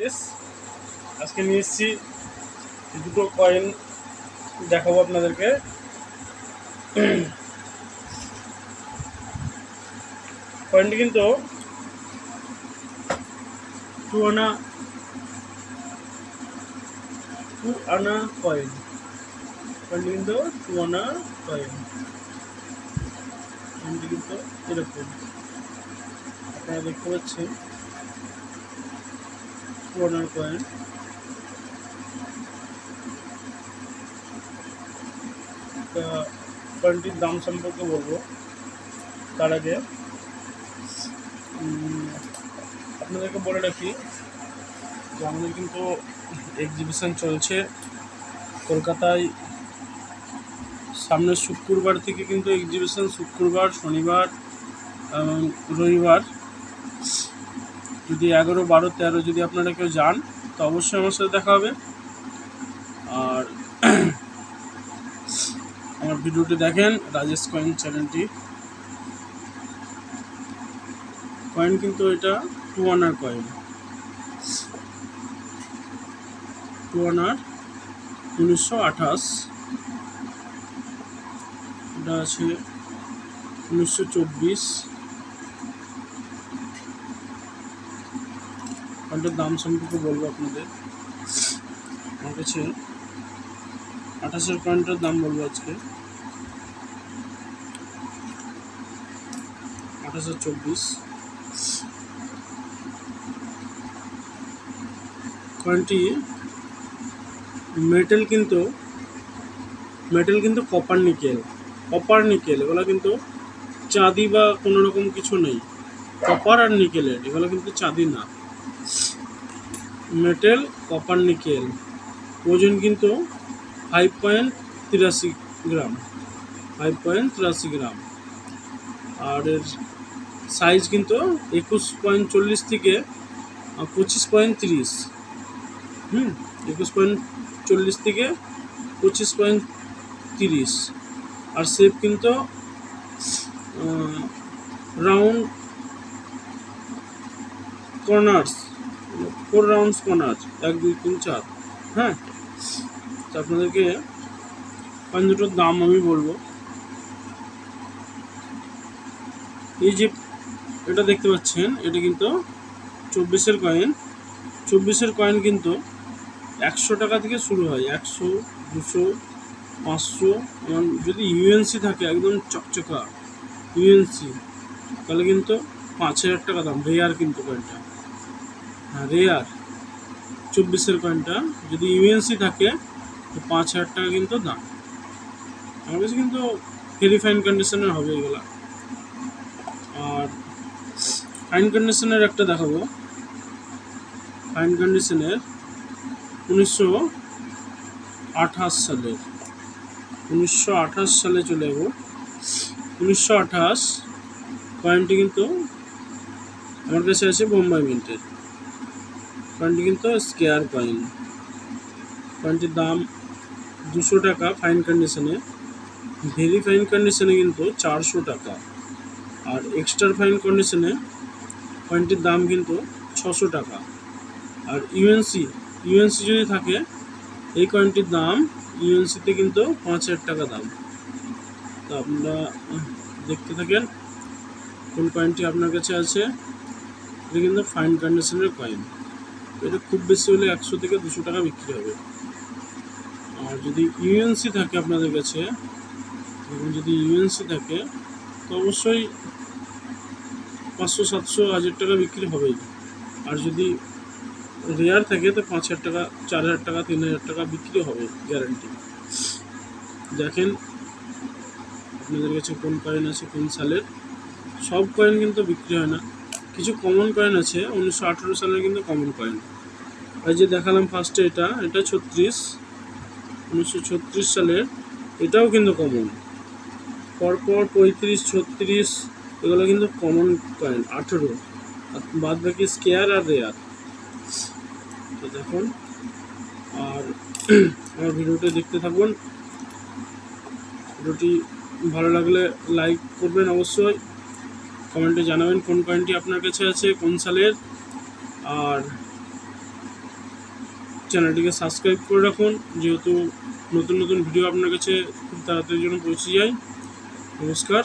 ছত্রিশ আজকে নিয়ে এসেছি দুটো কয়েন দেখাবো আপনাদেরকে। কয়েনটি কিন্তু টু আনা টু আনা কয়েন কয়েনটি কিন্তু টু আনা কয়েন কয়েনটি কিন্তু এরকম। আপনারা দেখতে পাচ্ছেন। টু আনার কয়েন তা কয়েনটির দাম সম্পর্কে বলব। তার আগে আপনাদেরকে বলে রাখি যে আমাদের কিন্তু এক্সিবিশন চলছে। কলকাতায় সামনের শুক্রবার থেকে কিন্তু এক্সিবিশন শুক্রবার, শনিবার রবিবার যদি এগারো, বারো, তেরো যদি আপনারা কেউ যান, তো অবশ্যই আমার সাথে দেখা হবে। আর আমার ভিডিওটি দেখেন, রাজেশ কয়েন চ্যানেলটি। কয়েন কিন্তু এটা টু আনার কয়েন। টু আনার উনিশশো আঠাশ। এটা আছে উনিশশো চব্বিশ। কয়েনটার দাম সম্পর্কে বলব আপনাদের। আমার কাছে আঠাশের কয়েনটার দাম বলব আজকে। আঠাশ আর চব্বিশ। কয়েনটি মেটেল কিন্তু মেটেল কিন্তু কপার নিকেল কপার নিকেল এগুলো কিন্তু চাঁদি বা কোনো রকম কিছু নেই। কপার আর নিকেলের এগুলো কিন্তু চাঁদি না। মেটেল কপার নিকেল ওজন কিন্তু ফাইভ পয়েন্ট তিরাশি গ্রাম। ফাইভ পয়েন্ট তিরাশি গ্রাম। আর এর সাইজ কিন্তু একুশ পয়েন্ট চল্লিশ থেকে পঁচিশ পয়েন্ট তিরিশ। হুম, একুশ পয়েন্ট চল্লিশ থেকে পঁচিশ পয়েন্ট তিরিশ। আর শেপ কিন্তু round corners four rounds corner এক, দুই, তিন, চার। হ্যাঁ? তো আপনাদেরকে কয়েন দুটোর দাম আমি বলব। এই যে এটা দেখতে পাচ্ছেন, এটা কিন্তু চব্বিশের কয়েন চব্বিশের কয়েন কিন্তু একশো টাকা থেকে শুরু হয়। একশো, দুশো, পাঁচশো এবং যদি ইউএনসি থাকে, একদম চকচকা ইউএনসি তাহলে কিন্তু পাঁচ হাজার টাকা দাম। রেয়ার কিন্তু কয়েনটা রেয়ার চব্বিশের কয়েনটা যদি ইউএনসি থাকে, তো পাঁচ হাজার টাকা কিন্তু দাম। আমার কাছে কিন্তু ভেরি ফাইন কন্ডিশনের হবে এগুলা। আর ফাইন কন্ডিশনের একটা দেখাবো। ফাইন কন্ডিশনের উনিশশো আঠাশ সালের। উনিশশো আঠাশ সালে চলে যাব উনিশশো আঠাশ কয়েনটি কিন্তু আমার কাছে আছে বোম্বাই মিন্টের। কয়েনটি কিন্তু স্কেয়ার কয়েন কয়েনটির দাম দুশো টাকা ফাইন কন্ডিশনে ভেরি ফাইন কন্ডিশনে কিন্তু চারশো টাকা। আর এক্সট্রা ফাইন কন্ডিশনে কয়েনটির দাম কিন্তু ছশো টাকা। আর ইউএনসি ইউএনসি যদি থাকে, এই কয়েনটির দাম ইউএনসিতে কিন্তু পাঁচ হাজার টাকা দাম। তো আপনারা দেখতে থাকেন, কোন কয়েনটি আপনার কাছে আছে? এটা কিন্তু ফাইন কন্ডিশনের কয়েন এটা খুব বেশি হলে একশো থেকে দুশো টাকা বিক্রি হবে। আর যদি ইউএনসি থাকে আপনাদের কাছে যদি ইউএনসি থাকে, তো অবশ্যই পাঁচশো, সাতশো, হাজার টাকা বিক্রি হবেই। আর যদি রেয়ার থাকে, তো পাঁচ হাজার টাকা, চার হাজার টাকা, তিন হাজার টাকা বিক্রি হবে গ্যারান্টি দেখেন, আপনাদের কাছে কোন কয়েন আছে, কোন সালের, সব কয়েন কিন্তু বিক্রি হয় না। কিছু কমন কয়েন আছে, উনিশশো আঠেরো সালের কিন্তু কমন কয়েন আর যে দেখালাম ফার্স্টে এটা এটা ছত্রিশ, উনিশশো ছত্রিশ সালের এটাও কিন্তু কমন পরপর পঁয়ত্রিশ, ছত্রিশ, এগুলো কিন্তু কমন কয়েন আঠেরো। বাদ বাকি স্কেয়ার আর রেয়ার দেখুন, আর আমার ভিডিওটা দেখতে থাকুন। ভিডিওটি ভালো লাগলে লাইক করবেন অবশ্যই। কমেন্টে জানাবেন কোন কয়েনটি আপনার কাছে আছে, কোন সালের। আর চ্যানেলটিকে সাবস্ক্রাইব করে রাখুন, যেহেতু নতুন নতুন ভিডিও আপনার কাছে খুব তাড়াতাড়ি জন্য পৌঁছে যায়। নমস্কার।